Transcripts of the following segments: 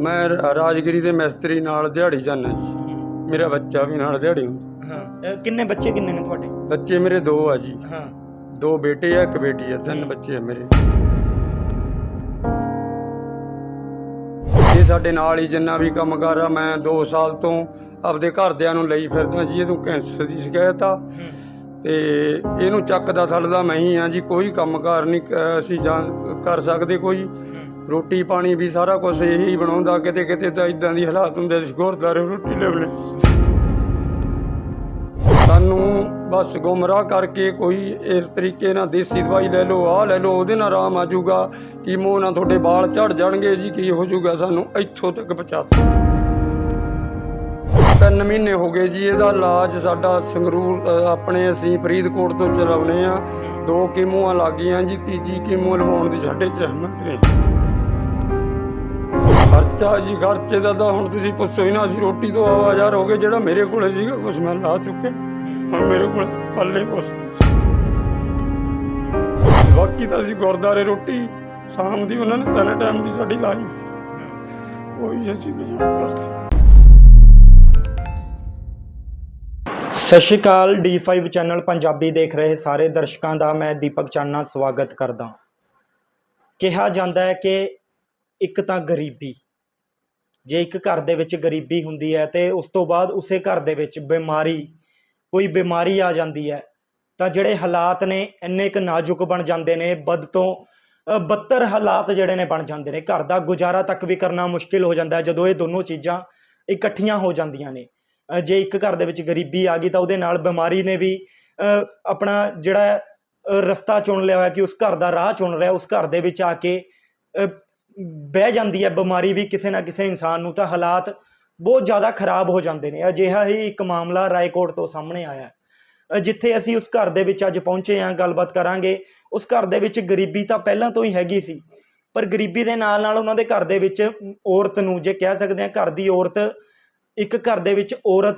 ਮੈਂ ਰ- ਰਾਜਗੀਰੀ ਦੇ ਮਿਸਤਰੀ ਨਾਲ ਦਿਹਾੜੀ ਜਾਂਦਾ ਜੀ। ਮੇਰਾ ਬੱਚਾ ਵੀ ਨਾਲ ਦਿਹਾੜੀ ਹੁੰਦਾ। ਹਾਂ ਅਹ ਕਿੰਨੇ ਬੱਚੇ ਕਿੰਨੇ ਨੇ ਤੁਹਾਡੇ? ਬੱਚੇ ਮੇਰੇ ਦੋ ਆ ਜੀ। ਹਾਂ। ਦੋ ਬੇਟੇ ਆ ਇੱਕ ਬੇਟੀ ਆ ਤਿੰਨ ਬੱਚੇ ਆ ਮੇਰੇ। ਇਹ ਸਾਡੇ ਨਾਲ ਹੀ ਜਿੰਨਾ ਵੀ ਕੰਮ ਕਰ ਆ ਮੈਂ 2 ਸਾਲ ਤੋਂ ਆਪਦੇ ਘਰਦਿਆਂ ਨੂੰ ਲਈ ਫਿਰਦਾ ਜੀ ਇਹਨੂੰ ਕੈਂਸਰ ਦੀ ਸ਼ਿਕਾਇਤ ਆ। ਹੂੰ। ਤੇ ਇਹਨੂੰ ਚੱਕਦਾ ਥੱਲਦਾ ਮੈਂ ਹੀ ਆ ਜੀ ਕੋਈ ਕੰਮਕਾਰ ਨਹੀਂ ਕ- ਅਸੀਂ ਜਾਂ ਕਰ ਸਕਦੇ ਕੋਈ। ਹੂੰ। ਰੋਟੀ ਪਾਣੀ ਵੀ ਸਾਰਾ ਕੁਝ ਇਹੀ ਬਣਾਉਂਦਾ, ਕਿਤੇ ਕਿਤੇ ਤਾਂ ਇਦਾਂ ਦੀ ਹਾਲਾਤ ਹੁੰਦੇ ਸੀ ਗੁਰਦਾਰੇ ਰੋਟੀ ਲੈਵਲੇ ਸਾਨੂੰ ਬਸ ਗੁੰਮਰਾਹ ਕਰਕੇ ਕੋਈ ਇਸ ਤਰੀਕੇ ਨਾਲ ਦੇਸੀ ਦਵਾਈ ਲੈ ਲਓ, ਆਹ ਲੈ ਲਓ, ਉਹਦੇ ਨਾਲ ਆਰਾਮ ਆ ਜਾਊਗਾ ਕੀਮੋ ਨਾਲ ਤੁਹਾਡੇ ਵਾਲ ਝੜ ਜਾਣਗੇ ਜੀ, ਕੀ ਹੋ ਜਾਊਗਾ ਸਾਨੂੰ ਇੱਥੋਂ ਤੱਕ ਪਹੁੰਚਾ ਤਿੰਨ ਮਹੀਨੇ ਹੋ ਗਏ ਜੀ ਇਹਦਾ ਇਲਾਜ ਸਾਡਾ ਸੰਗਰੂਰ ਅ, ਆਪਣੇ ਅਸੀਂ ਫਰੀਦਕੋਟ ਤੋਂ ਚਲਾਉਨੇ ਆ ਦੋ ਕੀਮੋਆਂ ਲੱਗੀਆਂ ਜੀ ਤੀਜੀ ਕੀਮੋ ਲਵਾਉਣ ਦੀ ਸਾਡੇ ਸਹਿਮਤ ਨੇ ਖਰਚਾ ਜੀ ਖਰਚੇ ਦਾ ਤਾਂ ਹੁਣ ਤੁਸੀਂ ਪੁੱਛੋ ਹੀ ਨਾ ਅਸੀਂ ਰੋਟੀ ਤੋਂ ਆਵਾਜ਼ਾਰ ਹੋ ਗਏ ਜਿਹੜਾ ਮੇਰੇ ਕੋਲ ਸੀਗਾ ਕੁਛ ਮੈਂ ਲਾ ਚੁੱਕਿਆ ਹੁਣ ਮੇਰੇ ਕੋਲ ਪੱਲੇ ਕੁਛ ਬਾਕੀ ਤਾਂ ਅਸੀਂ ਗੁਰਦਾਰੇ ਰੋਟੀ ਸ਼ਾਮ ਦੀ ਉਹਨਾਂ ਨੇ ਤਿੰਨ ਟਾਈਮ ਦੀ ਸਾਡੀ ਲਾਈ। ਉਹੀ ਅਸੀਂ ਗੁਜ਼ਾਰਾ ਕਰਦੇ ਸਤਿ ਸ਼੍ਰੀ ਅਕਾਲ D5 ਚੈਨਲ ਪੰਜਾਬੀ ਦੇਖ ਰਹੇ ਸਾਰੇ ਦਰਸ਼ਕਾਂ ਦਾ ਮੈਂ ਦੀਪਕ ਚਾਨਾ ਸਵਾਗਤ ਕਰਦਾ। ਕਿਹਾ ਜਾਂਦਾ ਹੈ ਕਿ ਇੱਕ ਤਾਂ ਗਰੀਬੀ, ਜੇ ਇੱਕ ਘਰ ਦੇ ਵਿੱਚ ਗਰੀਬੀ ਹੁੰਦੀ ਹੈ ਤੇ ਉਸ ਤੋਂ ਬਾਅਦ ਉਸੇ ਘਰ ਦੇ ਵਿੱਚ ਬਿਮਾਰੀ, ਕੋਈ ਬਿਮਾਰੀ ਆ ਜਾਂਦੀ ਹੈ, ਤਾਂ ਜਿਹੜੇ ਹਾਲਾਤ ਨੇ ਇੰਨੇ ਕੁ ਨਾਜ਼ੁਕ ਬਣ ਜਾਂਦੇ ਨੇ ਬਦ ਤੋਂ ਬੱਤਰ ਹਾਲਾਤ ਜਿਹੜੇ ਨੇ ਬਣ ਜਾਂਦੇ ਨੇ, ਘਰ ਦਾ ਗੁਜ਼ਾਰਾ ਤੱਕ ਵੀ ਕਰਨਾ ਮੁਸ਼ਕਿਲ ਹੋ ਜਾਂਦਾ ਹੈ ਜਦੋਂ ਇਹ ਦੋਨੋਂ ਚੀਜ਼ਾਂ ਇਕੱਠੀਆਂ ਹੋ ਜਾਂਦੀਆਂ ਨੇ। ਜੇ ਇੱਕ ਘਰ ਦੇ ਵਿੱਚ ਗਰੀਬੀ ਆ ਗਈ ਤਾਂ ਉਹਦੇ ਨਾਲ ਬਿਮਾਰੀ ਨੇ ਵੀ ਆਪਣਾ ਜਿਹੜਾ ਰਸਤਾ ਚੁਣ ਲਿਆ ਹੋਇਆ ਕਿ ਉਸ ਘਰ ਦਾ ਰਾਹ ਚੁਣ ਰਿਹਾ, ਉਸ ਘਰ ਦੇ ਵਿੱਚ ਆ ਕੇ ਬਹਿ ਜਾਂਦੀ ਹੈ ਬਿਮਾਰੀ ਵੀ ਕਿਸੇ ਨਾ ਕਿਸੇ ਇਨਸਾਨ ਨੂੰ ਤਾਂ ਹਾਲਾਤ ਬਹੁਤ ਜ਼ਿਆਦਾ ਖਰਾਬ ਹੋ ਜਾਂਦੇ ਨੇ। ਅਜਿਹਾ ਹੀ ਇੱਕ ਮਾਮਲਾ ਰਾਏਕੋਟ ਤੋਂ ਸਾਹਮਣੇ ਆਇਆ ਜਿੱਥੇ ਅਸੀਂ ਉਸ ਘਰ ਦੇ ਵਿੱਚ ਅੱਜ ਪਹੁੰਚੇ ਹਾਂ, ਗੱਲਬਾਤ ਕਰਾਂਗੇ। ਉਸ ਘਰ ਦੇ ਵਿੱਚ ਗਰੀਬੀ ਤਾਂ ਪਹਿਲਾਂ ਤੋਂ ਹੀ ਹੈਗੀ ਸੀ, ਪਰ ਗਰੀਬੀ ਦੇ ਨਾਲ ਨਾਲ ਉਹਨਾਂ ਦੇ ਘਰ ਦੇ ਵਿੱਚ ਔਰਤ ਨੂੰ, ਜੇ ਕਹਿ ਸਕਦੇ ਹਾਂ ਘਰ ਦੀ ਔਰਤ ਇੱਕ ਘਰ ਦੇ ਵਿੱਚ ਔਰਤ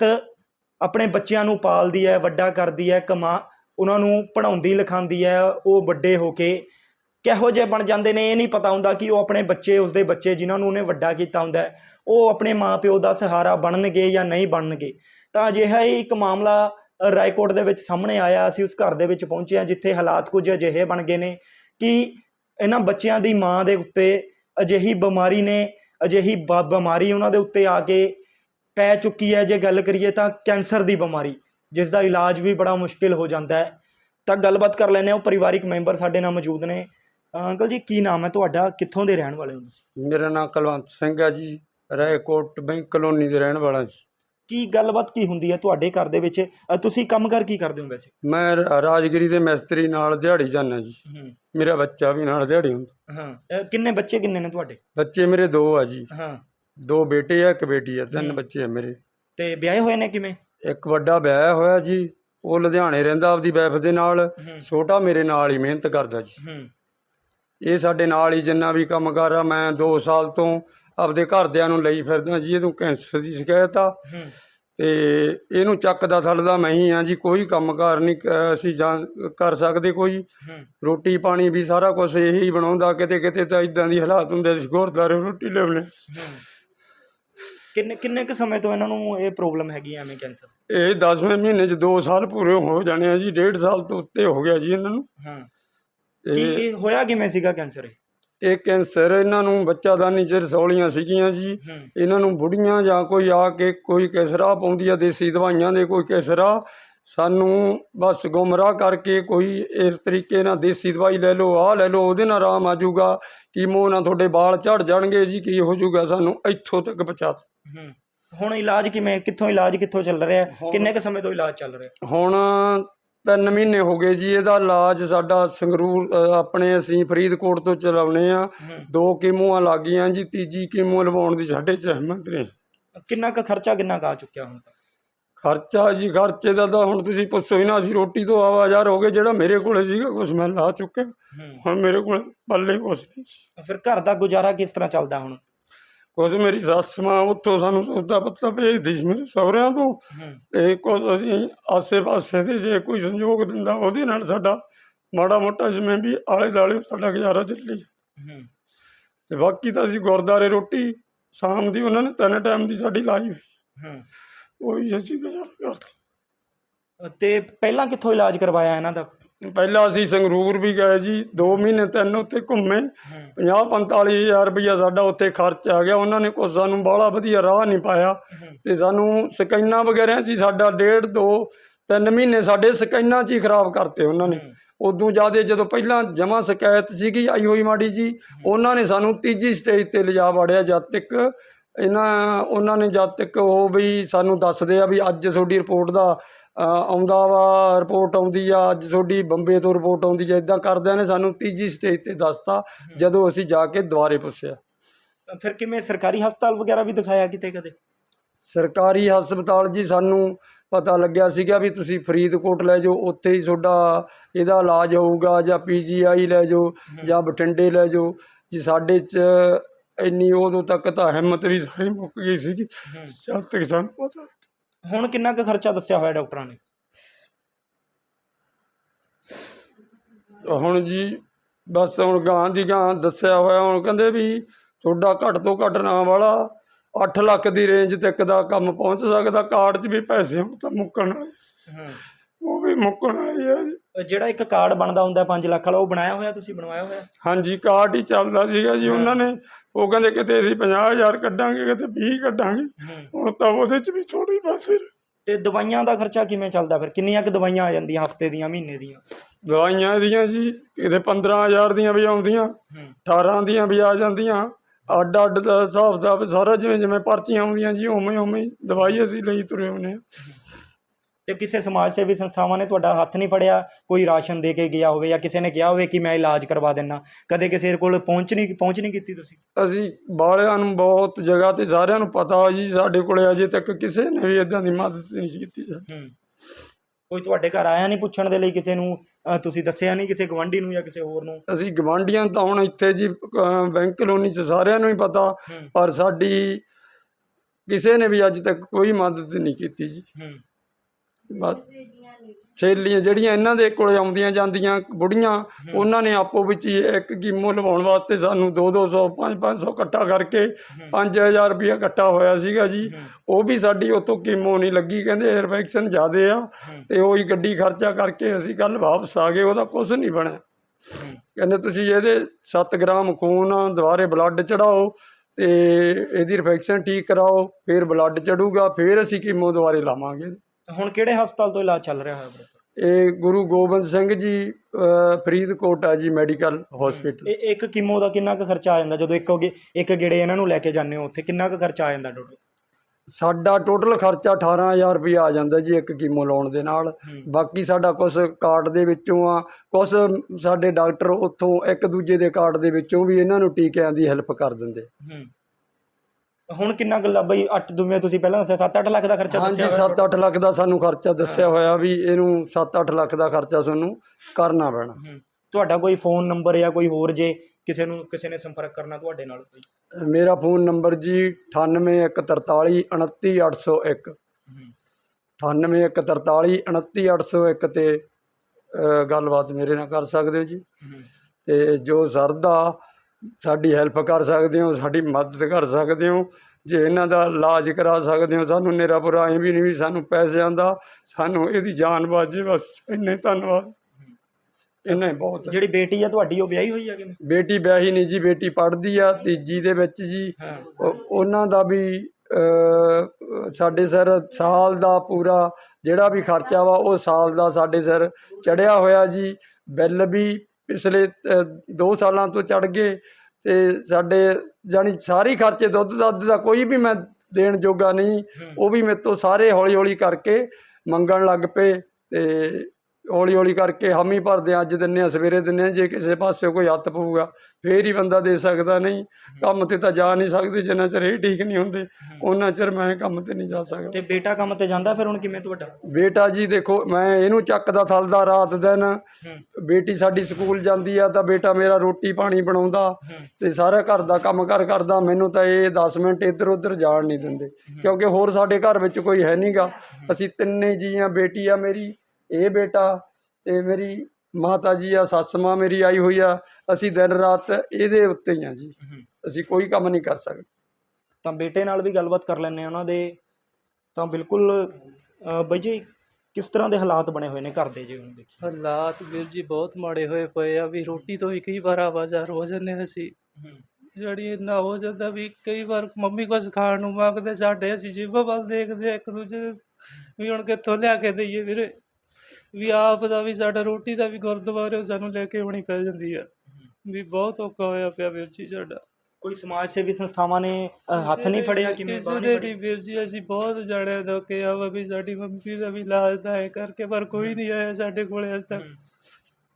ਆਪਣੇ ਬੱਚਿਆਂ ਨੂੰ ਪਾਲਦੀ ਹੈ, ਵੱਡਾ ਕਰਦੀ ਹੈ, ਕਮਾ ਉਹਨਾਂ ਨੂੰ ਪੜ੍ਹਾਉਂਦੀ, ਲਿਖਾਉਂਦੀ ਹੈ, ਉਹ ਵੱਡੇ ਹੋ ਕੇ ਕਿਹੋ ਜਿਹੇ ਬਣ ਜਾਂਦੇ ਨੇ, ਇਹ ਨਹੀਂ ਪਤਾ ਹੁੰਦਾ ਕਿ ਉਹ ਆਪਣੇ ਬੱਚੇ, ਉਸਦੇ ਬੱਚੇ ਜਿਨ੍ਹਾਂ ਨੂੰ ਉਹਨੇ ਵੱਡਾ ਕੀਤਾ ਹੁੰਦਾ ਉਹ ਆਪਣੇ ਮਾਪਿਓ ਦਾ ਸਹਾਰਾ ਬਣਨਗੇ ਜਾਂ ਨਹੀਂ ਬਣਨਗੇ। ਤਾਂ ਅਜਿਹਾ ਹੀ ਇੱਕ ਮਾਮਲਾ ਰਾਏਕੋਟ ਦੇ ਵਿੱਚ ਸਾਹਮਣੇ ਆਇਆ, ਅਸੀਂ ਉਸ ਘਰ ਦੇ ਵਿੱਚ ਪਹੁੰਚੇ ਹਾਂ, ਜਿੱਥੇ ਹਾਲਾਤ ਕੁਝ ਅਜਿਹੇ ਬਣ ਗਏ ਨੇ ਕਿ ਇਹਨਾਂ ਬੱਚਿਆਂ ਦੀ ਮਾਂ ਦੇ ਉੱਤੇ ਅਜਿਹੀ ਬਿਮਾਰੀ ਨੇ, ਅਜਿਹੀ ਬ- ਬਿਮਾਰੀ ਉਹਨਾਂ ਦੇ ਉੱਤੇ ਆ ਕੇ ਪੈ ਚੁੱਕੀ ਹੈ ਜੇ ਗੱਲ ਕਰੀਏ ਤਾਂ ਕੈਂਸਰ ਦੀ ਬਿਮਾਰੀ ਜਿਸ ਦਾ ਇਲਾਜ ਵੀ ਬੜਾ ਮੁਸ਼ਕਿਲ ਹੋ ਜਾਂਦਾ ਹੈ। ਤਾਂ ਗੱਲਬਾਤ ਕਰ ਹਾਂ ਉਹ ਪਰਿਵਾਰਿਕ ਮੈਂਬਰ ਸਾਡੇ ਨਾਲ ਮੌਜੂਦ ਨੇ। ਅੰਕਲ ਜੀ ਕੀ ਨਾਮ ਹੈ ਤੁਹਾਡਾ? ਕਿੱਥੋਂ ਦੇ ਰਹਿਣ ਵਾਲੇ ਹੋ ਤੁਸੀਂ? ਮੇਰਾ ਨਾਮ ਕੁਲਵੰਤ ਸਿੰਘ ਆ ਜੀ ਰਾਏਕੋਟ ਬੈਂਕ ਕਲੋਨੀ ਦੇ ਰਹਿਣ ਵਾਲਾ ਜੀ। ਕੀ ਗੱਲਬਾਤ ਕੀ ਹੁੰਦੀ ਹੈ ਤੁਹਾਡੇ ਘਰ ਦੇ ਵਿੱਚ? ਤੁਸੀਂ ਕੰਮ ਕਰ ਕੀ ਕਰਦੇ ਹੋ ਵੈਸੇ? ਮੈਂ ਰ- ਰਾਜਗੀਰੀ ਦੇ ਮਿਸਤਰੀ ਨਾਲ ਦਿਹਾੜੀ ਜਾਂਦਾ ਜੀ। ਹੂੰ। ਮੇਰਾ ਬੱਚਾ ਵੀ ਨਾਲ ਦਿਹਾੜੀ ਹੁੰਦਾ। ਹਾਂ। ਕਿੰਨੇ ਬੱਚੇ ਕਿੰਨੇ ਨੇ ਤੁਹਾਡੇ? ਬੱਚੇ ਮੇਰੇ ਦੋ ਆ ਜੀ। ਹਾਂ। ਦੋ ਬੇਟੇ ਆ ਇੱਕ ਬੇਟੀ ਆ ਤਿੰਨ। ਬੱਚੇ ਆ ਮੇਰੇ। ਤੇ ਵਿਆਹੇ ਹੋਏ ਨੇ ਕਿਵੇਂ? ਇੱਕ ਵੱਡਾ ਵਿਆਹ ਹੋਇਆ ਜੀ ਉਹ ਲੁਧਿਆਣੇ ਰਹਿੰਦਾ ਆਪਦੀ ਵਾਈਫ ਦੇ ਨਾਲ ਹੂੰ। ਛੋਟਾ ਮੇਰੇ ਨਾਲ ਹੀ ਮਿਹਨਤ ਕਰਦਾ ਜੀ। ਹੂੰ। ਇਹ ਸਾਡੇ ਨਾਲ ਹੀ ਜਿੰਨਾ ਵੀ ਕੰਮ ਕਰ ਆ ਮੈਂ 2 ਸਾਲ ਤੋਂ ਆਪਦੇ ਘਰਦਿਆਂ ਨੂੰ ਲਈ ਫਿਰਦਾ ਜੀ ਇਹਨੂੰ ਕੈਂਸਰ ਦੀ ਸ਼ਿਕਾਇਤ ਆ। ਹੂੰ। ਤੇ ਇਹਨੂੰ ਚੱਕਦਾ ਥੱਲਦਾ ਮੈਂ ਹੀ ਆ ਜੀ ਕੋਈ ਕੰਮਕਾਰ ਨਹੀਂ ਕ- ਅਸੀਂ ਜਾਂ ਕਰ ਸਕਦੇ ਕੋਈ। ਹੂੰ। ਰੋਟੀ ਪਾਣੀ ਵੀ ਸਾਰਾ ਕੁਝ ਇਹੀ ਬਣਾਉਂਦਾ ਕਿਤੇ ਕਿਤੇ ਤਾਂ ਇਦਾਂ ਦੀ ਹਾਲਾਤ ਹੁੰਦੇ ਸੀ ਗੁਰਦਾਰੇ ਰੋਟੀ ਲੈਵਲੇ ਹੂੰ। ਕਿੰਨੇ ਕਿੰਨੇ ਕੁ ਸਮੇਂ ਤੋਂ ਇਹਨਾਂ ਨੂੰ ਇਹ ਪ੍ਰੋਬਲਮ ਹੈਗੀ ਐਵੇਂ ਕੈਂਸਰ ਇਹ 10ਵੇਂ ਮਹੀਨੇ 'ਚ 2 ਸਾਲ ਪੂਰੇ ਹੋ ਜਾਣੇ ਆ ਜੀ ਡੇਢ ਸਾਲ ਤੋਂ ਉੱਤੇ ਹੋ ਗਿਆ ਜੀ ਇਹਨਾਂ ਨੂੰ। ਹਾਂ। ਕੀ ਇਹ ਇਹ ਹੋਇਆ ਕਿਵੇਂ ਸੀਗਾ ਕੈਂਸਰ ਇਹ? ਇਹ ਕੈਂਸਰ ਇਹਨਾਂ ਨੂੰ ਬੱਚਾਦਾਨੀ ਚ ਰਸੌਲੀਆਂ ਸੀਗੀਆਂ ਜੀ। ਹੂੰ। ਇਹਨਾਂ ਨੂੰ ਬੁੜੀਆਂ ਜਾਂ ਕੋਈ ਆ ਕੇ ਕੋਈ ਕਿਸਰਾ ਪਾਉਂਦੀ ਆ ਦੇਸੀ ਦਵਾਈਆਂ ਦੇ ਕੋਈ ਕਿਸਰਾ। ਸਾਨੂੰ ਬਸ ਗੁੰਮਰਾਹ ਕਰਕੇ ਕੋਈ ਇਸ ਤਰੀਕੇ ਨਾਲ ਦੇਸੀ ਦਵਾਈ ਲੈ ਲਓ ਆਹ ਲੈ ਲਓ ਉਹਦੇ ਨਾਲ ਆਰਾਮ ਆ ਜਾਊਗਾ। ਕੀਮੋ ਨਾਲ ਤੁਹਾਡੇ ਵਾਲ ਝੜ ਜਾਣਗੇ ਜੀ ਕੀ ਹੋ ਜਾਊਗਾ ਸਾਨੂੰ ਇੱਥੋਂ ਤੱਕ ਪਹੁੰਚਾ ਹੂੰ। ਹੁਣ ਇਲਾਜ ਕਿਵੇਂ ਕਿੱਥੋਂ ਇਲਾਜ ਕਿੱਥੋਂ ਚੱਲ ਰਿਹਾ ਹੈ? ਕਿੰਨੇ ਕੁ ਸਮੇਂ ਤੋਂ ਇਲਾਜ ਚੱਲ ਰਿਹਾ? ਹੁਣ ਤਿੰਨ ਮਹੀਨੇ ਹੋ ਗਏ ਜੀ ਇਹਦਾ ਇਲਾਜ ਸਾਡਾ ਸੰਗਰੂਰ ਅ, ਆਪਣੇ ਅਸੀਂ ਫਰੀਦਕੋਟ ਤੋਂ ਚਲਾਉਨੇ ਆ। ਹੂੰ। ਦੋ ਕੀਮੋਆਂ ਲੱਗੀਆਂ ਜੀ ਤੀਜੀ ਕੀਮੋ ਲਵਾਉਣ ਦੀ ਸਾਡੇ ਸਹਿਮਤ ਨੇ ਕਿੰਨਾ ਕੁ ਖਰਚਾ ਕਿੰਨਾ ਕੁ ਆ ਚੁੱਕਿਆ ਹੁਣ ਤੱਕ ਖਰਚਾ ਜੀ ਖਰਚੇ ਦਾ ਤਾਂ ਹੁਣ ਤੁਸੀਂ ਪੁੱਛੋ ਹੀ ਨਾ ਅਸੀਂ ਰੋਟੀ ਤੋਂ ਆਵਾਜ਼ਾਰ ਹੋ ਗਏ ਜਿਹੜਾ ਮੇਰੇ ਕੋਲ ਸੀਗਾ ਕੁਛ ਮੈਂ ਲਾ ਚੁੱਕਿਆ। ਹੂੰ। ਹੁਣ ਮੇਰੇ ਕੋਲ ਪੱਲੇ ਕੁਛ ਨਹੀਂ ਸੀ। ਫਿਰ ਘਰ ਦਾ ਗੁਜ਼ਾਰਾ ਕਿਸ ਤਰ੍ਹਾਂ ਚੱਲਦਾ ਹੁਣ? ਕੁਛ ਮੇਰੀ ਸੱਸ ਮਾਂ ਉੱਥੋਂ ਸਾਨੂੰ ਸੌਦਾ ਪੱਤਾ ਭੇਜਦੀ ਸੀ ਮੇਰੇ ਸਹੁਰਿਆਂ ਤੋਂ। ਤੇ ਕੁਛ ਅਸੀਂ ਆਸੇ-ਪਾਸੇ ਦੇ ਜੇ ਕੋਈ ਸੰਯੋਗ ਦਿੰਦਾ ਉਹਦੇ ਨਾਲ ਸਾਡਾ ਮਾੜਾ ਮੋਟਾ ਜਿਵੇਂ ਵੀ ਆਲੇ ਦਾਲੇ ਸਾਡਾ ਗੁਜ਼ਾਰਾ ਚੱਲੀ ਤੇ ਬਾਕੀ ਤਾਂ ਅਸੀਂ ਗੁਰਦਾਰੇ ਰੋਟੀ ਸ਼ਾਮ ਦੀ ਉਹਨਾਂ ਨੇ ਤਿੰਨ ਟਾਈਮ ਦੀ ਸਾਡੀ ਲਾਈ ਹੋਈ। ਹੂੰ। ਉਹੀ ਅਸੀਂ ਗੁਜ਼ਾਰਾ ਕਰਦੇ। ਤੇ ਪਹਿਲਾਂ ਕਿੱਥੋਂ ਇਲਾਜ ਕਰਵਾਇਆ ਇਹਨਾਂ ਦਾ? ਪਹਿਲਾਂ ਅਸੀਂ ਸੰਗਰੂਰ ਵੀ ਗਏ ਜੀ 2 ਮਹੀਨੇ ਤਿੰਨ ਉੱਥੇ ਘੁੰਮੇ। 50 45 ਹਜ਼ਾਰ ਰੁਪਈਆ ਸਾਡਾ ਉੱਥੇ ਖਰਚ ਆ ਗਿਆ। ਉਹਨਾਂ ਨੇ ਕੁਛ ਸਾਨੂੰ ਬਾਹਲਾ ਵਧੀਆ ਰਾਹ ਨਹੀਂ ਪਾਇਆ। ਤੇ ਸਾਨੂੰ ਸਕੈਨਾਂ ਵਗੈਰਾ ਸੀ ਸਾਡਾ ਡੇਢ ਦੋ ਤਿੰਨ ਮਹੀਨੇ ਸਾਡੇ ਸਕੈਨਾਂ 'ਚ ਹੀ ਖਰਾਬ ਕਰਤੇ ਉਹਨਾਂ ਨੇ। ਉਦੋਂ ਜ਼ਿਆਦਾ ਜਦੋਂ ਪਹਿਲਾਂ ਜਮਾ ਸ਼ਿਕਾਇਤ ਸੀਗੀ ਆਈ ਹੋਈ ਮਾੜੀ ਜੀ ਉਹਨਾਂ ਨੇ ਸਾਨੂੰ ਤੀਜੀ ਸਟੇਜ ਤੇ ਲਿਜਾ ਵੜਿਆ ਜਦ ਤੱਕ। ਇਹਨਾਂ ਉਹਨਾਂ ਨੇ ਜਦ ਤੱਕ ਉਹ ਵੀ ਸਾਨੂੰ ਦੱਸਦੇ ਆ ਵੀ ਅੱਜ ਤੁਹਾਡੀ ਰਿਪੋਰਟ ਦਾ ਆਉਂਦਾ ਵਾ ਰਿਪੋਰਟ ਆਉਂਦੀ ਆ ਅੱਜ ਤੁਹਾਡੀ ਬੰਬੇ ਤੋਂ ਰਿਪੋਰਟ ਆਉਂਦੀ ਆ ਇਦਾਂ ਕਰਦਿਆਂ ਨੇ ਸਾਨੂੰ ਤੀਜੀ ਸਟੇਜ ਤੇ ਦੱਸਤਾ ਜਦੋਂ ਅਸੀਂ ਜਾ ਕੇ ਦੁਬਾਰੇ ਪੁੱਛਿਆ। ਫਿਰ ਕਿਵੇਂ ਸਰਕਾਰੀ ਹਸਪਤਾਲ ਵਗੈਰਾ ਵੀ ਦਿਖਾਇਆ ਕਿਤੇ ਕਦੇ? ਸਰਕਾਰੀ ਹਸਪਤਾਲ ਜੀ ਸਾਨੂੰ ਪਤਾ ਲੱਗਿਆ ਸੀਗਾ ਵੀ ਤੁਸੀਂ ਫਰੀਦਕੋਟ ਲੈ ਜਾਓ ਉੱਥੇ ਹੀ ਤੁਹਾਡਾ ਇਹਦਾ ਇਲਾਜ ਹੋਊਗਾ ਜਾਂ ਪੀਜੀਆਈ ਲੈ ਜਾਓ ਜਾਂ ਬਠਿੰਡੇ ਲੈ ਜਾਓ। ਜੀ ਸਾਡੇ 'ਚ ਇੰਨੀ ਉਦੋਂ ਤੱਕ ਤਾਂ ਹਿੰਮਤ ਵੀ ਸਾਰੀ ਮੁੱਕ ਗਈ ਸੀਗੀ। ਜਦ ਤੱਕ ਸਾਨੂੰ ਪਤਾ ਹੁਣ ਕਿੰਨਾ ਕੁ ਖਰਚਾ ਦੱਸਿਆ ਹੋਇਆ ਡਾਕਟਰਾਂ ਨੇ? ਹੁਣ ਜੀ ਬਸ ਹੁਣ ਗਾਂ ਦੀ ਗਾਂ ਦੱਸਿਆ ਹੋਇਆ ਹੁਣ ਕਹਿੰਦੇ ਵੀ ਤੁਹਾਡਾ ਘੱਟ ਤੋਂ ਘੱਟ ਨਾ ਵਾਲਾ 8 ਲੱਖ ਦੀ ਰੇਂਜ ਤੱਕ ਦਾ ਕੰਮ ਪਹੁੰਚ ਸਕਦਾ ਕਾਰਡ 'ਚ ਵੀ ਪੈਸੇ ਹੁਣ ਤਾਂ ਮੁੱਕਣ ਵਾਲੇ। ਉਹ ਵੀ ਮੁੱਕਣ ਵਾਲੇ ਆ ਜੀ। ਜਿਹੜਾ ਇੱਕ ਕਾਰਡ ਬਣਦਾ ਹੁੰਦਾ 5 ਲੱਖ ਵਾਲਾ ਉਹ ਬਣਾਇਆ ਹੋਇਆ ਤੁਸੀਂ ਬਣਵਾਇਆ ਹੋਇਆ? ਹਾਂਜੀ ਕਾਰਡ ਹੀ ਚੱਲਦਾ ਸੀਗਾ ਜੀ ਉਹਨਾਂ ਨੇ। ਉਹ ਕਹਿੰਦੇ ਕਿਤੇ ਅਸੀਂ 50000 ਕੱਢਾਂਗੇ ਕਿਤੇ 20 ਕੱਢਾਂਗੇ। ਹੁਣ ਤਾਂ ਉਹਦੇ 'ਚ ਵੀ ਥੋੜੀ ਪਾਸੇ ਤੇ ਦਵਾਈਆਂ ਦਾ ਖਰਚਾ ਕਿਵੇਂ ਚੱਲਦਾ ਫਿਰ? ਕਿੰਨੀਆਂ ਕੁ ਦਵਾਈਆਂ ਆ ਜਾਂਦੀਆਂ ਹਫ਼ਤੇ ਦੀਆਂ ਮਹੀਨੇ ਦੀਆਂ? ਦਵਾਈਆਂ ਦੀਆਂ ਜੀ ਕਿਤੇ 15000 ਦੀਆਂ ਵੀ ਆਉਂਦੀਆਂ 18 ਦੀਆਂ ਵੀ ਆ ਜਾਂਦੀਆਂ ਅੱਡ ਅੱਡ ਦਾ ਹਿਸਾਬ ਦਾ ਸਾਰਾ ਜਿਵੇਂ ਜਿਵੇਂ ਪਰਚੀਆਂ ਆਉਂਦੀਆਂ ਜੀ ਉਵੇਂ ਉਵੇਂ ਦਵਾਈ ਅਸੀਂ ਲਈ ਤੁਰੇ ਹੁੰਦੇ ਹਾਂ। ਤੇ ਕਿਸੇ ਸਮਾਜ ਸੇਵੀ ਸੰਸਥਾਵਾਂ ਨੇ ਤੁਹਾਡਾ ਹੱਥ ਨਹੀਂ ਫੜਿਆ ਕੋਈ ਰਾਸ਼ਨ ਦੇ ਕੇ ਗਿਆ ਹੋਵੇ ਜਾਂ ਕਿਸੇ ਨੇ ਕਿਹਾ ਹੋਵੇ ਕਿ ਮੈਂ ਇਲਾਜ ਕਰਵਾ ਦਿੰਨਾ ਕਦੇ ਕਿਸੇ ਕੋਲ ਪਹੁੰਚ ਨਹੀਂ ਪਹੁੰਚ ਨਹੀਂ ਕੀਤੀ ਤੁਸੀਂ? ਅਸੀਂ ਬਾਲਿਆਂ ਨੂੰ ਬਹੁਤ ਜਗ੍ਹਾ ਤੇ ਸਾਰਿਆਂ ਨੂੰ ਪਤਾ ਜੀ ਸਾਡੇ ਕੋਲੇ ਅਜੇ ਤੱਕ ਕਿਸੇ ਨੇ ਵੀ ਇਦਾਂ ਦੀ ਮਦਦ ਨਹੀਂ ਕੀਤੀ ਸਾਡੀ ਕੋਈ ਤੁਹਾਡੇ ਘਰ ਆਇਆ ਨਹੀਂ ਪੁੱਛਣ ਦੇ ਲਈ ਕਿਸੇ ਨੂੰ? ਤੁਸੀਂ ਦੱਸਿਆ ਨਹੀਂ ਕਿਸੇ ਗਵੰਡੀ ਨੂੰ ਜਾਂ ਕਿਸੇ ਹੋਰ ਨੂੰ? ਅਸੀਂ ਗਵਾਂਢੀਆਂ ਤਾਂ ਹੁਣ ਇੱਥੇ ਜੀ ਬੈਂਕ ਕਲੋਨੀ 'ਚ ਸਾਰਿਆਂ ਨੂੰ ਹੀ ਪਤਾ ਪਰ ਸਾਡੀ ਕਿਸੇ ਨੇ ਵੀ ਅੱਜ ਤੱਕ ਕੋਈ ਮਦਦ ਨਹੀਂ ਕੀਤੀ ਜੀ। ਬਸ। ਛੇਲੀਆਂ ਜਿਹੜੀਆਂ ਇਹਨਾਂ ਦੇ ਕੋਲੇ ਆਉਂਦੀਆਂ ਜਾਂਦੀਆਂ ਬੁੜੀਆਂ ਉਹਨਾਂ ਨੇ ਆਪੋ ਵਿੱਚ ਹੀ ਇੱਕ ਕੀਮੋ ਲਵਾਉਣ ਵਾਸਤੇ ਸਾਨੂੰ 2-200 5-500 ਇਕੱਠਾ ਕਰਕੇ 5000 ਰੁਪਇਆ ਇਕੱਠਾ ਹੋਇਆ ਸੀਗਾ ਜੀ। ਉਹ ਵੀ ਸਾਡੀ ਉਤੋਂ ਕੀਮੋ ਨਹੀਂ ਲੱਗੀ ਕਹਿੰਦੇ ਇਨਫੈਕਸ਼ਨ ਜ਼ਿਆਦੇ ਆ। ਤੇ ਉਹੀ ਗੱਡੀ ਖਰਚਾ ਕਰਕੇ ਅਸੀਂ ਕੱਲ ਵਾਪਸ ਆ ਗਏ ਉਹਦਾ ਕੁਝ ਨਹੀਂ ਬਣਿਆ। ਕਹਿੰਦੇ ਤੁਸੀਂ ਇਹਦੇ 7 ਗ੍ਰਾਮ ਖੂਨ ਦੁਬਾਰੇ ਬਲੱਡ ਚੜਾਓ ਤੇ ਇਹਦੀ ਇਨਫੈਕਸ਼ਨ ਠੀਕ ਕਰਾਓ ਫਿਰ ਬਲੱਡ ਚੜੂਗਾ ਫਿਰ ਅਸੀਂ ਕੀਮੋ ਦੁਬਾਰੇ ਲਾਵਾਂਗੇ। ਹੁਣ ਕਿਹੜੇ ਹਸਪਤਾਲ ਤੋਂ ਇਲਾਜ ਚੱਲ ਰਿਹਾ ਹੋਇਆ brother? ਇਹ ਗੁਰੂ ਗੋਬਿੰਦ ਸਿੰਘ ਜੀ ਅ, ਫਰੀਦਕੋਟ ਆ ਜੀ ਮੈਡੀਕਲ ਹਸਪੀਟਲ ਇਹ ਇੱਕ ਕੀਮੋ ਦਾ ਕਿੰਨਾ ਕੁ ਖਰਚਾ ਆ ਜਾਂਦਾ? ਜਦੋਂ ਇੱਕ ਗੇ- ਇੱਕ ਗੇੜੇ ਇਹਨਾਂ ਨੂੰ ਲੈ ਕੇ ਜਾਂਦੇ ਹੋ ਉੱਥੇ ਕਿੰਨਾ ਕੁ ਖਰਚਾ ਆ ਜਾਂਦਾ ਟੋਟਲ ਸਾਡਾ ਟੋਟਲ ਖਰਚਾ 18000 ਰੁਪਏ ਆ ਜਾਂਦਾ ਜੀ ਇੱਕ ਕੀਮੋ ਲਾਉਣ ਦੇ ਨਾਲ। ਬਾਕੀ ਸਾਡਾ ਕੁਝ ਕਾਰਡ ਦੇ ਵਿੱਚੋਂ ਆ ਕੁਝ ਸਾਡੇ ਡਾਕਟਰ ਉੱਥੋਂ ਇੱਕ ਦੂਜੇ ਦੇ ਕਾਰਡ ਦੇ ਵਿੱਚੋਂ ਵੀ ਇਹਨਾਂ ਨੂੰ ਟੀਕਿਆਂ ਦੀ ਹੈਲਪ ਕਰ ਦਿੰਦੇ। ਹੁਣ ਕਿੰਨਾ ਕੁ ਲੱਭ ਬਈ 8 ਦੁਮੇ ਤੁਸੀਂ ਪਹਿਲਾਂ ਦੱਸਿਆ 7-8 ਲੱਖ ਦਾ ਖਰਚਾ ਹਾਂਜੀ ਦੱਸਿਆ ਹੋਇਆ। 7-8 ਲੱਖ ਦਾ ਸਾਨੂੰ ਖਰਚਾ ਦੱਸਿਆ ਹੋਇਆ ਵੀ ਇਹਨੂੰ 7-8 ਲੱਖ ਦਾ ਖਰਚਾ ਤੁਹਾਨੂੰ ਕਰਨਾ ਪੈਣਾ। ਹੂੰ। ਤੁਹਾਡਾ ਕੋਈ ਫੋਨ ਨੰਬਰ ਜਾਂ ਕੋਈ ਹੋਰ ਜੇ ਕਿਸੇ ਨੂੰ ਕਿਸੇ ਨੇ ਸੰਪਰਕ ਕਰਨਾ ਤੁਹਾਡੇ ਨਾਲ ਕੋਈ? ਮੇਰਾ ਫੋਨ ਨੰਬਰ ਜੀ 981443 29801 981443 29801 ਤੇ ਅ, ਗੱਲਬਾਤ ਮੇਰੇ ਨਾਲ ਕਰ ਸਕਦੇ ਹੋ ਜੀ। ਤੇ ਜੋ ਸਰਦਾ ਸਾਡੀ ਹੈਲਪ ਕਰ ਸਕਦੇ ਹੋ ਸਾਡੀ ਮਦਦ ਕਰ ਸਕਦੇ ਹੋ ਜੇ ਇਹਨਾਂ ਦਾ ਇਲਾਜ ਕਰਾ ਸਕਦੇ ਹੋ ਸਾਨੂੰ ਨਿਰਾਪੁਰਾ ਐਂ ਵੀ ਨਹੀਂ ਵੀ ਸਾਨੂੰ ਪੈਸਿਆਂ ਦਾ ਸਾਨੂੰ ਇਹਦੀ ਜਾਨ ਬਾਜੇ ਬਸ ਇੰਨੇ ਧੰਨਵਾਦ। ਇੰਨਾ ਹੀ ਬਹੁਤ। ਜਿਹੜੀ ਬੇਟੀ ਆ ਤੁਹਾਡੀ ਉਹ ਵਿਆਹੀ ਹੋਈ ਆ ਕਿਵੇਂ ਬੇਟੀ ਵਿਆਹੀ ਨਹੀਂ ਜੀ ਬੇਟੀ ਪੜ੍ਹਦੀ ਆ ਤੀਜੀ ਦੇ ਵਿੱਚ ਜੀ। ਉਹ- ਉਹਨਾਂ ਦਾ ਵੀ ਅ, ਸਾਡੇ ਸਿਰ ਸਾਲ ਦਾ ਪੂਰਾ ਜਿਹੜਾ ਵੀ ਖਰਚਾ ਵਾ ਉਹ ਸਾਲ ਦਾ ਸਾਡੇ ਸਿਰ ਚੜਿਆ ਹੋਇਆ ਜੀ। ਬਿੱਲ ਵੀ ਪਿਛਲੇ 2 ਸਾਲਾਂ ਤੋਂ ਚੜ ਗਏ ਤੇ ਸਾਡੇ ਜਾਨੀ ਸਾਰੇ ਖਰਚੇ ਦੁੱਧ ਦੱਧ ਦਾ ਕੋਈ ਵੀ ਮੈਂ ਦੇਣ ਜੋਗਾ ਨਹੀਂ ਉਹ ਵੀ ਮੇਰੇ ਤੋਂ ਸਾਰੇ ਹੌਲੀ ਹੌਲੀ ਕਰਕੇ ਮੰਗਣ ਲੱਗ ਪਏ ਤੇ ਹੌਲੀ ਹੌਲੀ ਕਰਕੇ ਹਮ ਹੀ ਭਰਦੇ ਹਾਂ, ਅੱਜ ਦਿੰਨੇ ਆ ਸਵੇਰੇ ਦਿੰਨੇ ਆ ਜੇ ਕਿਸੇ ਪਾਸੇ ਕੋਈ ਹੱਥ ਪਊਗਾ ਫੇਰ ਹੀ ਬੰਦਾ ਦੇ ਸਕਦਾ ਨਹੀਂ। ਕੰਮ ਤੇ ਤਾਂ ਜਾ ਨਹੀਂ ਸਕਦੇ ਜਿੰਨਾ ਚਿਰ ਇਹ ਠੀਕ ਨਹੀਂ ਹੁੰਦੇ ਉਹਨਾਂ ਚਿਰ ਮੈਂ ਕੰਮ ਤੇ ਨਹੀਂ ਜਾ ਸਕਦਾ। ਤੇ ਬੇਟਾ ਕੰਮ ਤੇ ਜਾਂਦਾ ਫਿਰ ਹੁਣ ਕਿਵੇਂ ਤੁਹਾਡਾ? ਬੇਟਾ ਜੀ ਦੇਖੋ ਮੈਂ ਇਹਨੂੰ ਚੱਕਦਾ ਥਲਦਾ ਰਾਤ ਦਿਨ। ਬੇਟੀ ਸਾਡੀ ਸਕੂਲ ਜਾਂਦੀ ਆ ਤਾਂ ਬੇਟਾ ਮੇਰਾ ਰੋਟੀ ਪਾਣੀ ਬਣਾਉਂਦਾ ਤੇ ਸਾਰਾ ਘਰ ਦਾ ਕੰਮ ਕਰ ਕਰਦਾ ਮੈਨੂੰ ਤਾਂ ਇਹ 10 ਮਿੰਟ ਇੱਧਰ ਉੱਧਰ ਜਾਣ ਨਹੀਂ ਦਿੰਦੇ। ਕਿਉਂਕਿ ਹੋਰ ਸਾਡੇ ਘਰ ਵਿੱਚ ਕੋਈ ਹੈ ਨਹੀਂਗਾ ਅਸੀਂ ਤਿੰਨੇ ਜੀ ਆ ਬੇਟੀ ਆ ਮੇਰੀ ਇਹ ਬੇਟਾ ਤੇ ਮੇਰੀ ਮਾਤਾ ਜੀ ਆ ਸੱਸ ਮਾਂ ਮੇਰੀ ਆਈ ਹੋਈ ਆ ਅਸੀਂ ਦਿਨ ਰਾਤ ਇਹਦੇ ਉੱਤੇ ਹੀ ਆ ਜੀ। ਅਸੀਂ ਕੋਈ ਕੰਮ ਨਹੀਂ ਕਰ ਸਕਦੇ। ਤਾਂ ਬੇਟੇ ਨਾਲ ਵੀ ਗੱਲਬਾਤ ਕਰ ਲੈਂਦੇ ਆ ਉਹਨਾਂ ਦੇ। ਤਾਂ ਬਿਲਕੁਲ ਅ, ਬਾਈ ਜੀ ਕਿਸ ਤਰ੍ਹਾਂ ਦੇ ਹਾਲਾਤ ਬਣੇ ਹੋਏ ਨੇ ਘਰ ਦੇ ਜੇ ਹੁਣ ਦੇਖੀ ਹਾਲਾਤ ਵੀਰ ਜੀ ਬਹੁਤ ਮਾੜੇ ਹੋਏ ਪਏ ਆ ਵੀ ਰੋਟੀ ਤੋਂ ਵੀ ਕਈ ਵਾਰ ਆਵਾਜ਼ਾਰ ਹੋ ਜਾਂਦੇ ਹਾਂ ਅਸੀਂ। ਜਿਹੜੀ ਇੰਨਾ ਹੋ ਜਾਂਦਾ ਵੀ ਕਈ ਵਾਰ ਮੰਮੀ ਕੁਛ ਖਾਣ ਨੂੰ ਮੰਗਦੇ ਸਾਡੇ ਅਸੀਂ ਜੀਭਾਂ ਵੱਲ ਦੇਖਦੇ ਆ ਇੱਕ ਦੂਜੇ ਵੀ ਹੁਣ ਕਿੱਥੋਂ ਲਿਆ ਕੇ ਦਈਏ ਵੀਰੇ। ਵੀ ਆਪ ਦਾ ਵੀ ਸਾਡਾ ਰੋਟੀ ਦਾ ਵੀ ਗੁਰਦੁਆਰੇ ਸਾਨੂੰ ਲੈ ਕੇ ਆਉਣੀ ਪੈ ਜਾਂਦੀ ਆ। ਵੀ ਬਹੁਤ ਔਖਾ ਹੋਇਆ ਪਿਆ ਵੀਰ ਜੀ ਸਾਡਾ। ਕੋਈ ਸਮਾਜ ਸੇਵੀ ਸੰਸਥਾਵਾਂ ਨੇ ਅ, ਹੱਥ ਨਹੀਂ ਫੜਿਆ ਕਿਵੇਂ ਕਿਸੇ ਬਾਂਹ ਨੇ ਨਹੀਂ ਨਹੀਂ ਫੜੀ ਵੀਰ ਜੀ ਅਸੀਂ ਬਹੁਤ ਜਾਣਿਆ ਦਾ ਕਿ ਆਵਾ ਵੀ ਸਾਡੀ ਮੰਮੀ ਦਾ ਵੀ ਇਲਾਜ ਦਾ ਹੈ ਕਰਕੇ ਪਰ ਕੋਈ ਨਹੀਂ ਆਇਆ ਸਾਡੇ ਕੋਲੇ ਅਜੇ ਤੱਕ।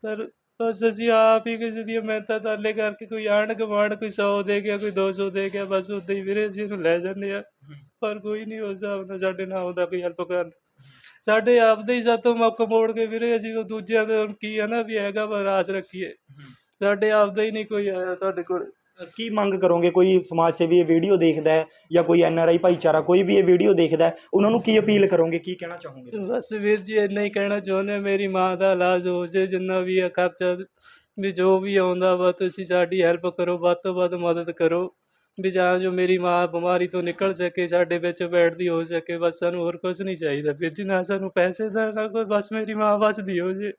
ਪਰ ਬਸ ਅਸੀਂ ਆਪ ਹੀ ਕਿਸੇ ਦੀਆਂ ਮਿਹਨਤਾਂ ਤਾਲੇ ਕਰਕੇ ਕੋਈ ਆਂਢ ਗੁਆਂਢ ਕੋਈ 100 ਦੇ ਗਿਆ ਕੋਈ 200 ਦੇ ਗਿਆ ਬਸ ਉਦਾਂ ਹੀ ਵੀਰੇ ਅਸੀਂ ਇਹਨੂੰ ਲੈ ਜਾਂਦੇ ਆ। ਪਰ ਕੋਈ ਨਹੀਂ ਉਸ ਹਿਸਾਬ ਨਾਲ ਸਾਡੇ ਨਾਲ ਆਉਂਦਾ ਕੋਈ ਹੈਲਪ ਕਰਨ। ਸਾਡੇ ਆਪ ਦੇ ਹੀ ਸਾਤੋਂ ਮੁੱਕ ਮੋੜ ਕੇ ਵੀਰੇ ਅਸੀਂ ਉਹ ਦੂਜਿਆਂ ਦੇ ਹੁਣ ਕੀ ਆ ਨਾ ਵੀ ਹੈਗਾ ਪਰ ਆਸ ਰੱਖੀਏ। ਸਾਡੇ ਆਪ ਦਾ ਹੀ ਨਹੀਂ ਕੋਈ ਆਇਆ ਤੁਹਾਡੇ ਕੋਲ। ਕੀ ਮੰਗ ਕਰੋਗੇ? ਕੋਈ ਸਮਾਜ ਸੇਵੀ ਇਹ ਵੀਡੀਓ ਦੇਖਦਾ ਹੈ ਜਾਂ ਕੋਈ ਐਨ ਆਰ ਆਈ ਭਾਈਚਾਰਾ ਕੋਈ ਵੀ ਇਹ ਵੀਡੀਓ ਦੇਖਦਾ ਹੈ ਉਹਨਾਂ ਨੂੰ ਕੀ ਅਪੀਲ ਕਰੋਗੇ? ਕੀ ਕਹਿਣਾ ਚਾਹੋਗੇ? ਬਸ ਵੀਰ ਜੀ ਇੰਨਾ ਹੀ ਕਹਿਣਾ ਚਾਹੁੰਦੇ ਹਾਂ, ਮੇਰੀ ਮਾਂ ਦਾ ਇਲਾਜ ਹੋ ਜੇ ਜਿੰਨਾ ਵੀ ਆ ਖਰਚਾ ਵੀ ਜੋ ਵੀ ਆਉਂਦਾ ਵਾ ਤੁਸੀਂ ਸਾਡੀ ਹੈਲਪ ਕਰੋ ਵੱਧ ਤੋਂ ਵੱਧ ਮਦਦ ਕਰੋ। ਵੀ ਜਾਂ ਜੋ ਮੇਰੀ ਮਾਂ ਬਿਮਾਰੀ ਤੋਂ ਨਿਕਲ ਸਕੇ ਸਾਡੇ ਵਿੱਚ ਬੈਠਦੀ ਹੋ ਸਕੇ ਬਸ ਸਾਨੂੰ ਹੋਰ ਕੁਝ ਨਹੀਂ ਚਾਹੀਦਾ। ਵੀਰ ਜੀ ਨਾ ਸਾਨੂੰ ਪੈਸੇ ਦਾ ਨਾ ਕੋਈ ਬਸ ਮੇਰੀ ਮਾਂ ਬਚਦੀ ਹੋ ਜੇ।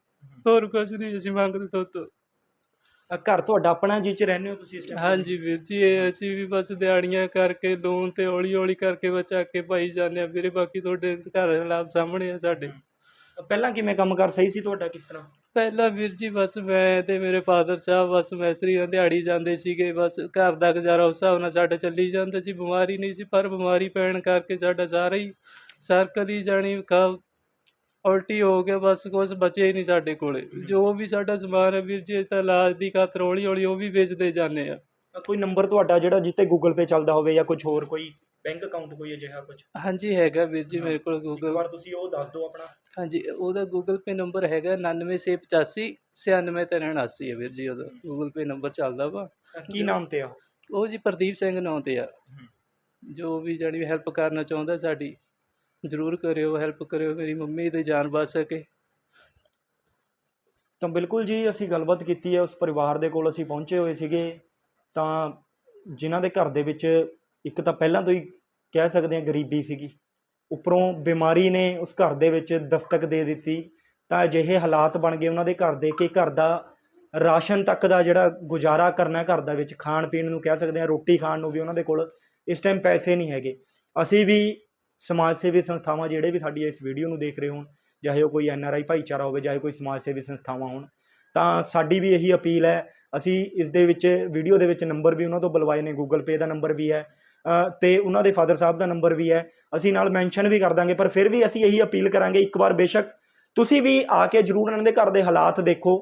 ਹੋਰ ਕੁਝ ਨਹੀਂ ਅਸੀਂ ਮੰਗਦੇ ਤੁਹਾਤੋਂ ਅ, ਘਰ ਤੁਹਾਡਾ ਆਪਣਾ ਜਿਹ ਚ ਰਹਿੰਦੇ ਹੋ ਤੁਸੀਂ ਇਸ ਟਾਈਮ ਹਾਂਜੀ ਵੀਰ ਜੀ ਇਹ ਅਸੀਂ ਵੀ ਬਸ ਦਿਹਾੜੀਆਂ ਕਰਕੇ ਲੋਨ ਤੇ ਹੌਲੀ ਹੌਲੀ ਕਰਕੇ ਬਚਾ ਕੇ ਪਾਈ ਜਾਂਦੇ ਆ ਵੀਰੇ ਬਾਕੀ ਤੁਹਾਡੇ ਘਰ ਦੇ ਹਾਲਾਤ ਸਾਹਮਣੇ ਆ ਸਾਡੇ। ਪਹਿਲਾਂ ਕਿਵੇਂ ਕੰਮ ਕਰ ਸਹੀ ਸੀ ਤੁਹਾਡਾ ਕਿਸ ਤਰ੍ਹਾਂ? ਪਹਿਲਾਂ ਵੀਰ ਜੀ ਬਸ ਮੈਂ ਤੇ ਮੇਰੇ ਫਾਦਰ ਸਾਹਿਬ ਬਸ ਮਿਸਤਰੀ ਨਾਲ ਦਿਹਾੜੀ ਜਾਂਦੇ ਸੀਗੇ, ਬਸ ਘਰ ਦਾ ਗੁਜ਼ਾਰਾ ਉਸ ਹਿਸਾਬ ਨਾਲ ਸਾਡਾ ਚੱਲੀ ਜਾਂਦਾ ਸੀ, ਬਿਮਾਰੀ ਨਹੀਂ ਸੀ, ਪਰ ਬਿਮਾਰੀ ਪੈਣ ਕਰਕੇ ਸਾਡਾ ਸਾਰਾ ਹੀ ਸਰਕਲ ਹੀ ਜਾਣੀ ਖਾ ਉਲਟੀ ਹੋ ਕੇ ਬਸ ਕੁਝ ਬਚੇ ਹੀ ਨਹੀਂ ਸਾਡੇ ਕੋਲੇ। ਜੋ ਵੀ ਸਾਡਾ ਸਮਾਨ ਹੈ ਵੀਰ ਜੀ ਅਸੀਂ ਤਾਂ ਇਲਾਜ ਦੀ ਖਾਤਰ ਹੌਲੀ ਹੌਲੀ ਉਹ ਵੀ ਵੇਚਦੇ ਜਾਂਦੇ ਆ। ਕੋਈ ਨੰਬਰ ਤੁਹਾਡਾ ਜਿਹੜਾ ਜਿੱਤੇ ਗੂਗਲ ਪੇ ਚੱਲਦਾ ਹੋਵੇ ਜਾਂ ਕੁਝ ਹੋਰ ਕੋਈ ਬੈਂਕ ਅਕਾਊਂਟ ਕੋਈ ਅਜਿਹਾ ਕੁਝ ਹਾਂਜੀ ਹੈਗਾ ਵੀਰ ਜੀ ਮੇਰੇ ਕੋਲ ਇੱਕ ਗੂਗਲ ਵਾਰ ਤੁਸੀਂ ਉਹ ਦੱਸ ਦਿਓ ਆਪਣਾ। ਹਾਂਜੀ ਉਹਦਾ ਗੂਗਲ ਪੇ ਨੰਬਰ ਹੈਗਾ 99685 96379 ਹੈ ਵੀਰ ਜੀ ਉਹਦਾ ਗੂਗਲ ਪੇ ਨੰਬਰ ਚੱਲਦਾ ਵਾ। ਅ, ਕੀ ਨਾਮ ਤੇ ਆ? ਉਹ ਜੀ ਪ੍ਰਦੀਪ ਸਿੰਘ ਨਾਂ ਤੇ ਆ। ਜੋ ਵੀ ਜਾਣੀ ਹੈਲਪ ਕਰਨਾ ਚਾਹੁੰਦਾ ਸਾਡੀ ਜ਼ਰੂਰ ਕਰਿਓ ਹੈਲਪ ਕਰਿਓ ਮੇਰੀ ਮੰਮੀ ਦੀ ਜਾਨ ਬਚ ਸਕੇ। ਤਾਂ ਬਿਲਕੁਲ ਜੀ ਅਸੀਂ ਗੱਲਬਾਤ ਕੀਤੀ ਹੈ ਉਸ ਪਰਿਵਾਰ ਦੇ ਕੋਲ ਅਸੀਂ ਪਹੁੰਚੇ ਹੋਏ ਸੀਗੇ। ਤਾਂ ਜਿਨ੍ਹਾਂ ਦੇ ਘਰ ਦੇ ਵਿੱਚ ਇੱਕ ਤਾਂ ਪਹਿਲਾਂ ਤੋਂ ਹੀ ਕਹਿ ਸਕਦੇ ਹਾਂ ਗਰੀਬੀ ਸੀਗੀ। ਉੱਪਰੋਂ ਬਿਮਾਰੀ ਨੇ ਉਸ ਘਰ ਦੇ ਵਿੱਚ ਦਸਤਕ ਦੇ ਦਿੱਤੀ ਤਾਂ ਅਜਿਹੇ ਹਾਲਾਤ ਬਣ ਗਏ ਉਹਨਾਂ ਦੇ ਘਰ ਦੇ ਕਿ ਘਰ ਦਾ ਰਾਸ਼ਨ ਤੱਕ ਦਾ ਜਿਹੜਾ ਗੁਜ਼ਾਰਾ ਕਰਨਾ ਘਰ ਦਾ ਵਿੱਚ ਖਾਣ ਪੀਣ ਨੂੰ ਕਹਿ ਸਕਦੇ ਹਾਂ, ਰੋਟੀ ਖਾਣ ਨੂੰ ਵੀ ਉਹਨਾਂ ਦੇ ਕੋਲ ਇਸ ਟਾਈਮ ਪੈਸੇ ਨਹੀਂ ਹੈਗੇ। ਅਸੀਂ ਵੀ ਸਮਾਜ ਸੇਵੀ ਸੰਸਥਾਵਾਂ ਜਿਹੜੇ ਵੀ ਸਾਡੀ ਇਸ ਵੀਡੀਓ ਨੂੰ ਦੇਖ ਰਹੇ ਹੋਣ, ਚਾਹੇ ਉਹ ਕੋਈ ਐਨ ਆਰ ਆਈ ਭਾਈਚਾਰਾ ਹੋਵੇ, ਚਾਹੇ ਕੋਈ ਸਮਾਜ ਸੇਵੀ ਸੰਸਥਾਵਾਂ ਹੋਣ, ਤਾਂ ਸਾਡੀ ਵੀ ਇਹੀ ਅਪੀਲ ਹੈ। ਅਸੀਂ ਇਸ ਦੇ ਵਿੱਚ ਵੀਡੀਓ ਦੇ ਵਿੱਚ ਨੰਬਰ ਵੀ ਉਹਨਾਂ ਤੋਂ ਬੁਲਵਾਏ ਨੇ ਗੂਗਲ ਪੇ ਦਾ ਨੰਬਰ ਵੀ ਹੈ। ਤੇ ਉਹਨਾਂ ਦੇ ਫਾਦਰ ਸਾਹਿਬ ਦਾ ਨੰਬਰ ਵੀ ਹੈ। ਅਸੀਂ ਨਾਲ ਮੈਂਸ਼ਨ ਵੀ ਕਰ ਦਾਂਗੇ, ਪਰ ਫਿਰ ਵੀ ਅਸੀਂ ਇਹੀ ਅਪੀਲ ਕਰਾਂਗੇ ਇੱਕ ਵਾਰ ਬੇਸ਼ੱਕ ਤੁਸੀਂ ਵੀ ਆ ਕੇ ਜਰੂਰ ਇਹਨਾਂ ਦੇ ਘਰ ਦੇ ਹਾਲਾਤ ਦੇਖੋ।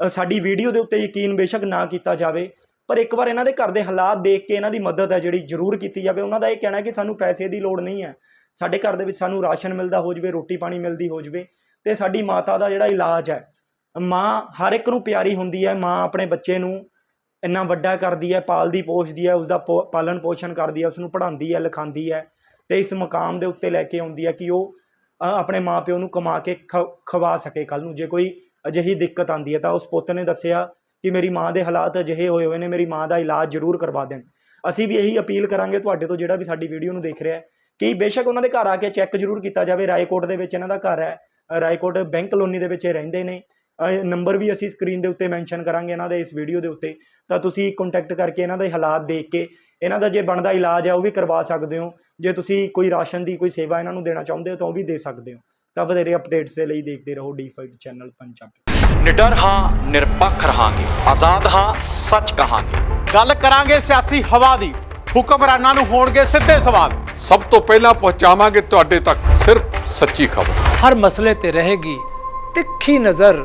ਸਾਡੀ ਵੀਡੀਓ ਦੇ ਉੱਤੇ ਯਕੀਨ ਬੇਸ਼ੱਕ ਨਾ ਕੀਤਾ ਜਾਵੇ, ਪਰ ਇੱਕ ਵਾਰ ਇਹਨਾਂ ਦੇ ਘਰ ਦੇ ਹਾਲਾਤ ਦੇਖ ਕੇ ਇਹਨਾਂ ਦੀ ਮਦਦ ਹੈ ਜਿਹੜੀ ਜ਼ਰੂਰ ਕੀਤੀ ਜਾਵੇ। ਉਹਨਾਂ ਦਾ ਇਹ ਕਹਿਣਾ ਕਿ ਸਾਨੂੰ ਪੈਸੇ ਦੀ ਲੋੜ ਨਹੀਂ ਹੈ। ਸਾਡੇ ਘਰ ਦੇ ਵਿੱਚ ਸਾਨੂੰ ਰਾਸ਼ਨ ਮਿਲਦਾ ਹੋ ਜਵੇ, ਰੋਟੀ ਪਾਣੀ ਮਿਲਦੀ ਹੋ ਜਵੇ, ਤੇ ਸਾਡੀ ਮਾਤਾ ਦਾ ਜਿਹੜਾ ਇਲਾਜ ਹੈ, ਮਾਂ ਹਰ ਇੱਕ ਨੂੰ ਪਿਆਰੀ ਹੁੰਦੀ ਹੈ, ਮਾਂ ਆਪਣੇ ਬੱਚੇ ਨੂੰ ਇੰਨਾ ਵੱਡਾ ਕਰਦੀ ਹੈ ਪਾਲਦੀ ਪੋਸ਼ਦੀ ਹੈ ਉਸਦਾ ਪੋ- ਪਾਲਣ ਪੋਸ਼ਣ ਕਰਦੀ ਹੈ ਉਸਨੂੰ ਪੜ੍ਹਾਉਂਦੀ ਹੈ ਲਿਖਾਉਂਦੀ ਹੈ ਤੇ ਇਸ ਮਕਾਮ ਦੇ ਉੱਤੇ ਲੈ ਕੇ ਆਉਂਦੀ ਹੈ ਕਿ ਉਹ ਅ, ਆਪਣੇ ਮਾਪਿਓ ਨੂੰ ਕਮਾ ਕੇ ਖ- ਖਵਾ ਸਕੇ ਕੱਲ ਨੂੰ। ਜੇ ਕੋਈ ਅਜਿਹੀ ਦਿੱਕਤ ਆਉਂਦੀ ਹੈ ਤਾਂ ਉਸ ਪੁੱਤ ਨੇ ਦੱਸਿਆ ਕਿ ਮੇਰੀ ਮਾਂ ਦੇ ਹਾਲਾਤ ਅਜਿਹੇ ਹੋਏ ਹੋਏ ਨੇ ਮੇਰੀ ਮਾਂ ਦਾ ਇਲਾਜ ਜ਼ਰੂਰ ਕਰਵਾ ਦੇਣ। ਅਸੀਂ ਵੀ ਇਹੀ ਅਪੀਲ ਕਰਾਂਗੇ ਤੁਹਾਡੇ ਤੋਂ ਜਿਹੜਾ ਵੀ ਸਾਡੀ ਵੀਡੀਓ ਨੂੰ ਦੇਖ ਰਿਹਾ ਹੈ ਕਿ ਬੇਸ਼ੱਕ ਉਹਨਾਂ ਦੇ ਘਰ ਆ ਕੇ ਚੈੱਕ ਜ਼ਰੂਰ ਕੀਤਾ ਜਾਵੇ। ਰਾਏਕੋਟ ਦੇ ਵਿੱਚ ਇਹਨਾਂ ਦਾ ਘਰ ਹੈ। ਰਾਏਕੋਟ ਬੈਂਕ ਕਲੋਨੀ ਦੇ ਵਿੱਚ ਇਹ ਰਹਿੰਦੇ ਨੇ। ਨੰਬਰ ਵੀ ਅਸੀਂ ਸਕਰੀਨ ਦੇ ਉੱਤੇ ਮੈਂਸ਼ਨ ਕਰਾਂਗੇ ਇਹਨਾਂ ਦੇ ਇਸ ਵੀਡੀਓ ਦੇ ਉੱਤੇ। ਤਾਂ ਤੁਸੀਂ ਕੰਟੈਕਟ ਕਰਕੇ ਇਹਨਾਂ ਦੇ ਹਾਲਾਤ ਦੇਖ ਕੇ ਇਹਨਾਂ ਦਾ ਜੇ ਬਣਦਾ ਇਲਾਜ ਹੈ ਉਹ ਵੀ ਕਰਵਾ ਸਕਦੇ ਹੋ। ਜੇ ਤੁਸੀਂ ਕੋਈ ਰਾਸ਼ਨ ਦੀ ਕੋਈ ਸੇਵਾ ਇਹਨਾਂ ਨੂੰ ਦੇਣਾ ਚਾਹੁੰਦੇ ਹੋ ਤਾਂ ਉਹ ਵੀ ਦੇ ਸਕਦੇ ਹੋ। ਤਾਂ ਵਧੇਰੇ ਅਪਡੇਟਸ ਦੇ ਲਈ ਦੇਖਦੇ ਰਹੋ D5 ਚੈਨਲ ਪੰਜਾਬੀ ਨਿਡਰ ਹਾਂ ਨਿਰਪੱਖ ਰਹਾਂਗੇ। ਆਜ਼ਾਦ ਹਾਂ ਸੱਚ ਕਹਾਂਗੇ। ਗੱਲ ਕਰਾਂਗੇ ਸਿਆਸੀ ਹਵਾ ਦੀ। ਹੁਕਮਰਾਨਾਂ ਨੂੰ ਹੋਣਗੇ ਸਿੱਧੇ ਸਵਾਲ। ਸਭ ਤੋਂ ਪਹਿਲਾਂ ਪਹੁੰਚਾਵਾਂਗੇ ਤੁਹਾਡੇ ਤੱਕ ਸਿਰਫ ਸੱਚੀ ਖਬਰ। ਹਰ ਮਸਲੇ ਤੇ ਰਹੇਗੀ ਤਿੱਖੀ ਨਜ਼ਰ।